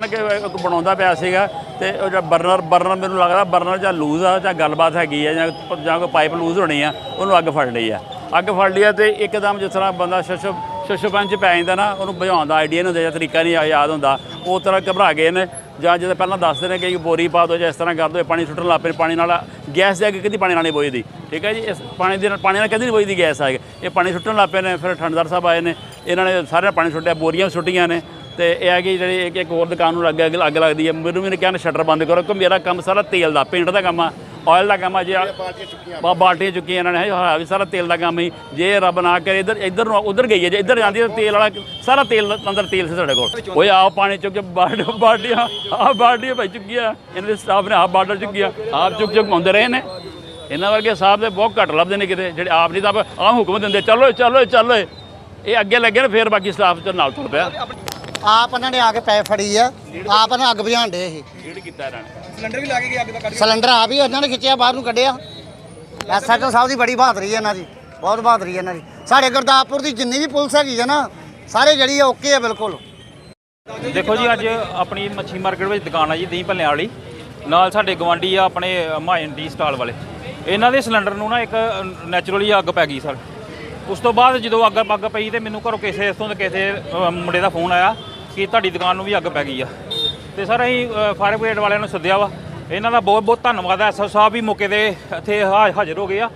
ਕਿ ਇੱਕ ਬਣਾਉਂਦਾ ਪਿਆ ਸੀਗਾ ਤੇ ਉਹ ਜਿਹੜਾ ਬਰਨਰ ਬਰਨਰ ਮੈਨੂੰ ਲੱਗਦਾ ਬਰਨਰ ਜਾਂ ਲੂਜ਼ ਆ ਜਾਂ ਗੱਲਬਾਤ ਹੈਗੀ ਆ ਜਾਂ ਜਾਂ ਕੋਈ ਪਾਈਪ ਲੂਜ਼ ਹੋਣੀ ਆ, ਉਹਨੂੰ ਅੱਗ ਫੜ ਲਈ ਆ। ਅੱਗ ਫੜ ਲਈ ਆ ਤੇ ਇੱਕਦਮ ਜਿਸ ਤਰ੍ਹਾਂ ਬੰਦਾ ਸ਼ਸ਼ਬ ਸ਼ਸ਼ਬਨ ਚ ਪੈ ਜਾਂਦਾ ਨਾ, ਉਹਨੂੰ ਬੁਝਾਉਣ ਦਾ ਆਈਡੀਆ ਨਹੀਂ ਹੁੰਦਾ ਜਾਂ ਤਰੀਕਾ ਨਹੀਂ ਯਾਦ ਹੁੰਦਾ, ਉਹ ਤਰ੍ਹਾਂ ਘਬਰਾ ਗਏ ਨੇ ਜਾਂ ਜਦੋਂ ਪਹਿਲਾਂ ਦੱਸਦੇ ਨੇ ਕਿ ਬੋਰੀ ਪਾ ਦਿਓ ਜਾਂ ਇਸ ਤਰ੍ਹਾਂ ਕਰ ਦਿਓ ਪਾਣੀ ਸੁੱਟਣ ਲੱਗ ਪਏ ਪਾਣੀ ਨਾਲ ਗੈਸ ਦੇ ਅੱਗੇ ਕਦੀ ਪਾਣੀ ਨਾਲ ਨਹੀਂ ਬੋਈਦੀ, ਠੀਕ ਹੈ ਜੀ? ਇਸ ਪਾਣੀ ਦੇ ਨਾਲ ਪਾਣੀ ਨਾਲ ਕਦੀ ਨਹੀਂ ਬੋਈਦੀ ਗੈਸ ਆ ਇਹ ਪਾਣੀ ਸੁੱਟਣ ਲੱਗ ਪਏ ਨੇ, ਫਿਰ ਠੰਡਦਾਰ ਸਾਹਿਬ ਆਏ ਨੇ, ਇਹਨਾਂ ਨੇ ਸਾਰੇ ਪਾਣੀ ਸੁੱਟਿਆ, ਬੋਰੀਆਂ ਵੀ ਸੁੱਟੀਆਂ ਨੇ ਤੇ ਇਹ ਹੈ ਕਿ ਜਿਹੜੀ ਇੱਕ ਇੱਕ ਹੋਰ ਦੁਕਾਨ ਨੂੰ ਲੱਗ ਅੱਗ ਅੱਗ ਲੱਗਦੀ ਹੈ। ਮੈਨੂੰ ਵੀ ਨੇ ਕਿਹਾ ਸ਼ਟਰ ਬੰਦ ਕਰੋ ਕਿ ਮੇਰਾ ਕੰਮ ਸਾਰਾ ਤੇਲ ਦਾ ਪੇਂਟ ਦਾ ਕੰਮ ਆ ਆਇਲ ਦਾ ਕੰਮ ਆ ਜੇ ਬਾਲਟੀਆਂ ਚੁੱਕੀਆਂ। ਇਹਨਾਂ ਨੇ ਹਾਂ ਵੀ ਸਾਰਾ ਤੇਲ ਦਾ ਕੰਮ ਹੀ। ਜੇ ਰੱਬ ਨਾ ਕਰੇ ਇੱਧਰ ਇੱਧਰ ਨੂੰ ਉਧਰ ਗਈ ਹੈ ਜੇ ਇੱਧਰ ਜਾਂਦੀ ਤਾਂ ਤੇਲ ਵਾਲਾ ਸਾਰਾ ਤੇਲ ਅੰਦਰ ਤੇਲ ਸੀ ਸਾਡੇ ਕੋਲ। ਓਏ ਆਹ ਪਾਣੀ ਚੁੱਕ ਕੇ ਬਾਲਟੀਆਂ ਬਾਲਟੀਆਂ ਆਹ ਬਾਲਟੀਆਂ ਭਾਈ ਚੁੱਕੀਆਂ। ਇਹਨਾਂ ਦੇ ਸਟਾਫ ਨੇ ਆਪ ਬਾਲਟਰ ਚੁੱਕੀਆਂ। ਆਪ ਚੁੱਕ ਚੁੱਕ ਪਾਉਂਦੇ ਰਹੇ ਨੇ। ਇਹਨਾਂ ਵਰਗੇ ਸਾਹਿਬ ਦੇ ਬਹੁਤ ਘੱਟ ਲੱਭਦੇ ਨੇ ਕਿਤੇ। ਜਿਹੜੇ ਆਪ ਨਹੀਂ ਤਾਂ ਆਹ ਹੁਕਮ ਦਿੰਦੇ ਚਲੋ ਚਲੋ ਚਲੋ ਇਹ ਅੱਗੇ ਲੱਗੇ ਨੇ ਫੇਰ ਬਾਕੀ ਸਟਾਫ ਚ ਨਾਲ ਤੁਰ ਪਿਆ। ਆਪ ਉਹਨਾਂ ਨੇ ਆ ਕੇ ਪੈ ਫੜੀ ਆ। ਆਪ ਉਹਨਾਂ ਅੱਗ ਬੁਝਾਉਣ ਡੇ ਸੀ। ਲੀਡ ਕੀਤਾ ਇਹਨਾਂ ਨੇ? ਸਿਲੰਡਰ ਵੀ ਲਾ ਕੇ ਗਏ ਅੱਗ ਦਾ ਕੱਢ ਸਿਲੰਡਰ ਆ ਵੀ ਉਹਨਾਂ ਨੇ ਖਿੱਚਿਆ ਬਾਹਰ ਨੂੰ ਕੱਢਿਆ। ਐਸਐਚਓ ਸਾਹਿਬ ਦੀ ਬੜੀ ਬਹਾਦਰੀ ਹੈ ਇਹਨਾਂ ਦੀ। ਬਹੁਤ ਬਹਾਦਰੀ ਹੈ ਇਹਨਾਂ ਦੀ। ਸਾਡੇ ਗੁਰਦਾਸਪੁਰ ਦੀ ਜਿੰਨੀ ਵੀ ਪੁਲਿਸ ਹੈਗੀ ਹੈ ਨਾ ਸਾਰੇ ਜਿਹੜੀ ਆ ਓਕੇ ਆ ਬਿਲਕੁਲ। ਦੇਖੋ ਜੀ ਅੱਜ ਆਪਣੀ ਮੱਛੀ ਮਾਰਕੀਟ ਵਿੱਚ ਦੁਕਾਨ ਆ ਜੀ ਦਹੀਂ ਭੱਲਿਆਂ ਵਾਲੀ। ਨਾਲ ਸਾਡੇ ਗਵਾਂਡੀ ਆ ਆਪਣੇ ਮਾਇਨ ਟੀ ਸਟਾਲ ਵਾਲੇ। ਇਹਨਾਂ ਦੇ ਸਿਲੰਡਰ ਨੂੰ ਨਾ ਇੱਕ ਨੈਚੁਰਲੀ ਅੱਗ ਪੈ ਗਈ ਸਰ। ਉਸ ਤੋਂ ਬਾਅਦ ਜਦੋਂ ਅੱਗ ਅੱਗ ਪਈ ਤੇ ਮੈਨੂੰ ਘਰੋਂ ਕਿਸੇ ਇਥੋਂ ਦੇ ਕਿਸੇ ਮੁੰਡੇ ਦਾ ਫੋਨ ਆਇਆ। ਕਿ ਤੁਹਾਡੀ ਦੁਕਾਨ ਨੂੰ ਵੀ ਅੱਗ ਪੈ ਗਈ ਆ। ਤੇ ਸਰ, ਅਸੀਂ ਫਾਇਰ ਬ੍ਰਿਗੇਡ ਵਾਲਿਆਂ ਨੂੰ ਸੱਦਿਆ ਵਾ। ਇਹਨਾਂ ਦਾ ਬਹੁਤ ਬਹੁਤ ਧੰਨਵਾਦ ਹੈ ਐਸਓ ਸਾਹਿਬ ਵੀ ਮੌਕੇ ਤੇ ਇੱਥੇ ਹਾ- ਹਾਜ਼ਰ ਹੋ ਗਏ ਆ।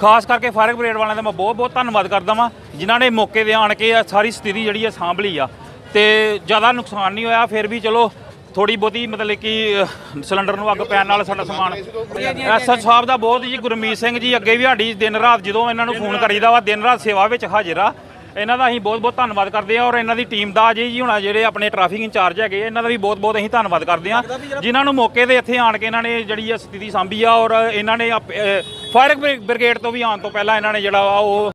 ਖਾਸ ਕਰਕੇ ਫਾਇਰ ਬ੍ਰਿਗੇਡ ਵਾਲਿਆਂ ਦਾ ਮੈਂ ਬਹੁਤ ਬਹੁਤ ਧੰਨਵਾਦ ਕਰਦਾ ਵਾਂ, ਜਿਨ੍ਹਾਂ ਨੇ ਮੌਕੇ ਤੇ ਆਣ ਕੇ ਸਾਰੀ ਸਥਿਤੀ ਜਿਹੜੀ ਆ ਸਾਂਭ ਲਈ ਆ। ਤੇ ਜ਼ਿਆਦਾ ਨੁਕਸਾਨ ਨਹੀਂ ਹੋਇਆ, ਫਿਰ ਵੀ ਚਲੋ ਥੋੜੀ ਬਹੁਤੀ ਮਤਲਬ ਕਿ ਸਿਲੰਡਰ ਨੂੰ ਅੱਗ ਪੈਣ ਨਾਲ ਸਾਡਾ ਸਮਾਨ ਐਸਐਚ ਸਾਹਿਬ ਦਾ ਬਹੁਤ ਜੀ, ਗੁਰਮੀਤ ਸਿੰਘ ਜੀ ਅੱਗੇ ਵੀ ਸਾਡੀ ਦਿਨ ਰਾਤ ਜਦੋਂ ਇਹਨਾਂ ਨੂੰ ਫੋਨ ਕਰੀਦਾ ਵਾ, ਦਿਨ ਰਾਤ ਸੇਵਾ ਵਿੱਚ ਹਾਜ਼ਰ ਆ। ਇਹਨਾਂ ਦਾ ਅਸੀਂ ਬਹੁਤ ਬਹੁਤ ਧੰਨਵਾਦ ਕਰਦੇ ਆ ਔਰ ਇਹਨਾਂ ਦੀ ਟੀਮ ਦਾ ਅਜੇ ਜੀ ਹੁਣ ਜਿਹੜੇ ਆਪਣੇ ਟ੍ਰੈਫਿਕ ਇੰਚਾਰਜ ਹੈਗੇ ਇਹਨਾਂ ਦਾ ਵੀ ਬਹੁਤ ਬਹੁਤ ਅਸੀਂ ਧੰਨਵਾਦ ਕਰਦੇ ਆ ਜਿਨ੍ਹਾਂ ਨੂੰ ਮੌਕੇ ਤੇ ਇੱਥੇ ਆਣ ਕੇ ਇਹਨਾਂ ਨੇ ਜਿਹੜੀ ਇਹ ਸਥਿਤੀ ਸਾਂਭੀ ਆ ਔਰ ਇਹਨਾਂ ਨੇ ਫਾਇਰ ਬ੍ਰਿਗੇਡ ਤੋਂ ਵੀ ਆਉਣ ਤੋਂ ਪਹਿਲਾਂ ਇਹਨਾਂ ਨੇ ਜਿਹੜਾ ਵਾ ਉਹ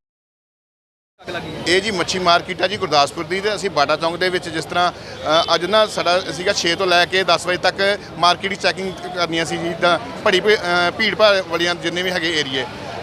ਇਹ ਜੀ ਮੱਛੀ ਮਾਰਕੀਟ ਆ ਜੀ ਗੁਰਦਾਸਪੁਰ ਦੀ ਤੇ ਅਸੀਂ ਬਾਟਾ ਚੌਂਕ ਦੇ ਵਿੱਚ ਜਿਸ ਤਰ੍ਹਾਂ ਅੱਜ ਨਾ ਸਾਡਾ ਸੀਗਾ 6 ਤੋਂ ਲੈ ਕੇ 10 ਵਜੇ ਤੱਕ ਮਾਰਕੀਟ ਦੀ ਚੈਕਿੰਗ ਕਰਨੀਆਂ ਸੀ ਜੀ ਤਾਂ ਭੜੀ ਭੀੜ ਭਾੜ ਵਾਲੀਆਂ ਜਿੰਨੇ ਵੀ ਹੈਗੇ ਏਰੀਏ।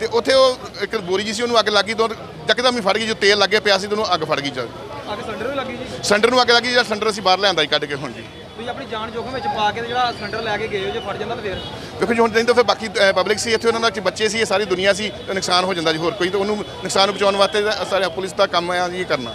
ਤੇ ਉੱਥੇ ਉਹ ਇੱਕ ਬੋਰੀ ਜੀ ਸੀ ਉਹਨੂੰ ਅੱਗ ਲੱਗੀ ਤੋਂ ਯਕਦਮ ਹੀ ਫੜ ਗਈ ਜੋ ਤੇਲ ਲੱਗੇ ਪਿਆ ਸੀ ਤੇ ਉਹਨੂੰ ਅੱਗ ਫੜ ਗਈ ਜਦ। ਅੱਗ ਸਿਲੰਡਰ ਵੀ ਲੱਗੀ ਜੀ? ਸਿਲੰਡਰ ਨੂੰ ਅੱਗ ਲੱਗੀ ਜਿਹੜਾ ਸਿਲੰਡਰ ਅਸੀਂ ਬਾਹਰ ਲਿਆਂਦਾ ਜੀ ਕੱਢ ਕੇ ਹੁਣ ਜੀ। ਤੁਸੀਂ ਆਪਣੀ ਜਾਨ ਜੋਖਮ ਵਿੱਚ ਪਾ ਕੇ ਤੇ ਜਿਹੜਾ ਸਿਲੰਡਰ ਲੈ ਕੇ ਗਏ ਹੋ ਜੇ ਫੜ ਜਾਂਦਾ ਤਾਂ ਫਿਰ? ਦੇਖੋ ਜੀ ਹੁਣ ਨਹੀਂ ਤਾਂ ਫਿਰ ਬਾਕੀ ਪਬਲਿਕ ਸੀ ਇੱਥੇ ਉਹਨਾਂ ਦਾ ਕਿ ਬੱਚੇ ਸੀ ਇਹ ਸਾਰੀ ਦੁਨੀਆ ਸੀ ਤੇ ਨੁਕਸਾਨ ਹੋ ਜਾਂਦਾ ਜੀ ਹੋਰ ਕੋਈ ਤਾਂ ਉਹਨੂੰ ਨੁਕਸਾਨ ਨੂੰ ਬਚਾਉਣ ਵਾਸਤੇ ਸਾਰੇ ਪੁਲਿਸ ਦਾ ਕੰਮ ਆ ਜੀ ਕਰਨਾ।